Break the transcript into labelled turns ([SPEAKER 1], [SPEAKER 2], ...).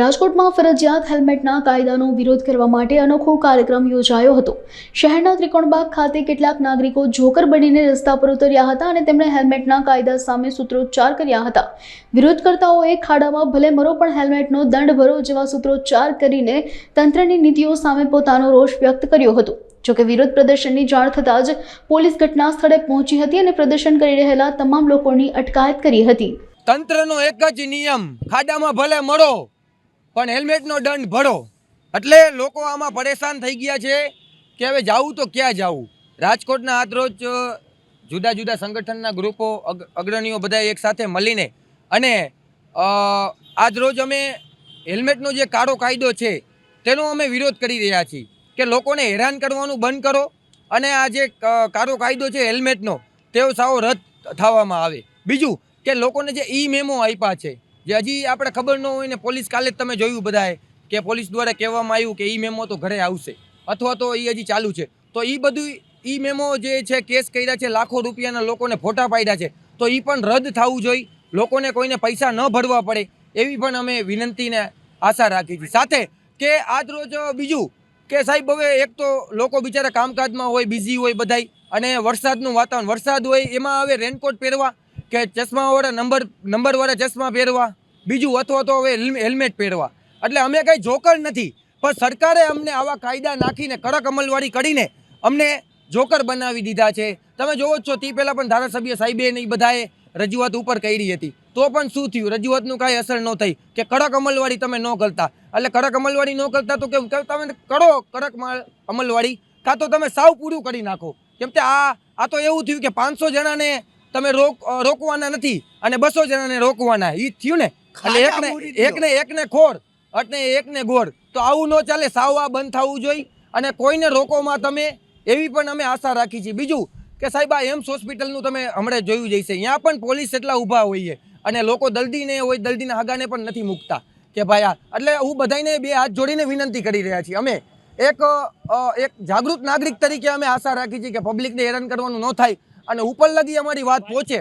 [SPEAKER 1] રાજકોટમાં ફરજિયાત હેલ્મેટના કાયદાનો વિરોધ કરવા માટે અનોખો કાર્યક્રમ યોજાયો હતો. શહેરના ત્રિકોણબાગ ખાતે કેટલાક નાગરિકો જોકર બનીને રસ્તા પર ઉતર્યા હતા અને તેમણે હેલ્મેટના કાયદા સામે સૂત્રોચ્ચાર કર્યા હતા. વિરોધકર્તાઓએ ખાડામાં ભલે મરો પણ હેલ્મેટનો દંડ ભરો જેવા સૂત્રોચ્ચાર કરીને તંત્રની નીતિઓ સામે પોતાનો રોષ વ્યક્ત કર્યો હતો. જોકે વિરોધ પ્રદર્શનની જાણ થતાં જ પોલીસ ઘટના સ્થળે પહોંચી હતી અને પ્રદર્શન કરી રહેલા તમામ લોકોની અટકાયત કરી હતી.
[SPEAKER 2] તંત્રનો એક જ નિયમ, ખાડામાં ભલે મળો પણ હેલ્મેટનો દંડ ભરો. એટલે લોકો આમાં પરેશાન થઈ ગયા છે કે હવે જાવું તો ક્યાં જવું? રાજકોટના આજ રોજ જુદા જુદા સંગઠનના ગ્રુપો અગ્રણીઓ બધા એક સાથે મળીને અને આજરોજ આજ રોજ અમે હેલ્મેટનો જે કાળો કાયદો છે તેનો અમે વિરોધ કરી રહ્યા છીએ કે લોકોને હેરાન કરવાનું બંધ કરો અને આ જે કાળો કાયદો છે હેલ્મેટનો, તેઓ સાવ રદ થવામાં આવે. બીજું કે લોકોને જે ઈ મેમો આપ્યા છે જે હજી આપણે ખબર ન હોય ને, પોલીસ કાલે જ તમે જોયું બધાએ કે પોલીસ દ્વારા કહેવામાં આવ્યું કે એ મેમો તો ઘરે આવશે. અથવા તો એ હજી ચાલુ છે. તો એ બધું એ મેમો જે છે, કેસ કર્યા છે, લાખો રૂપિયાના લોકોને ફોટા પાડ્યા છે, તો એ પણ રદ થવું જોઈએ લોકોને કોઈને પૈસા ન ભરવા પડે, એવી પણ અમે વિનંતીને આશા રાખી છે સાથે કે આજ રોજ બીજું કે સાહેબ, હવે એક તો લોકો બિચારા કામકાજમાં હોય, બિઝી હોય બધાય, અને વરસાદનું વાતાવરણ, વરસાદ હોય એમાં હવે રેનકોટ પહેરવા કે ચશ્માવાળા, નંબર, નંબરવાળા ચશ્મા પહેરવા? બીજું અથવા તો હવે હેલ્મેટ પહેરવા. એટલે અમે કંઈ જોકર નથી, પણ સરકારે અમને આવા કાયદા નાખીને, કડક અમલવારી કરીને અમને જોકર બનાવી દીધા છે. તમે જોવો છો, તે પહેલાં પણ ધારાસભ્ય સાહેબે ને બધાએ રજૂઆત ઉપર કરી હતી. તો પણ શું થયું? રજૂઆતનું કાંઈ અસર ન થઈ. કે કડક અમલવારી તમે ન કરતા. એટલે કડક અમલવારી ન કરતા તો કે તમે કરો કડક અમલવાળી કાં તો તમે સાવ પૂરું કરી નાખો. કેમ કે આ આ તો એવું થયું કે પાંચસો જણાને તમે રોક રોકવાના નથી અને બસો જણાને રોકવાના. એ થયું ને? એટલે એકને એકને એકને ખોર એટલે એકને ગોળ તો આવું ન ચાલે સાવ આ બંધ થવું જોઈએ. અને કોઈને રોકોમાં તમે એવી પણ અમે આશા રાખી છે બીજું કે સાહેબ આ એમ્સ હોસ્પિટલનું તમે હમણાં જોયું જઈશે ત્યાં પણ પોલીસ એટલા ઊભા હોઈએ. અને લોકો દર્દીને હોય દર્દીના હગાને પણ નથી મૂકતા. કે ભાઈ આ એટલે હું બધાને બે હાથ જોડીને વિનંતી કરી રહ્યા છીએ. અમે એક એક જાગૃત નાગરિક તરીકે અમે આશા રાખી છીએ કે પબ્લિકને હેરાન કરવાનું ન થાય. અને ઉપર લગી અમારી વાત પહોંચે.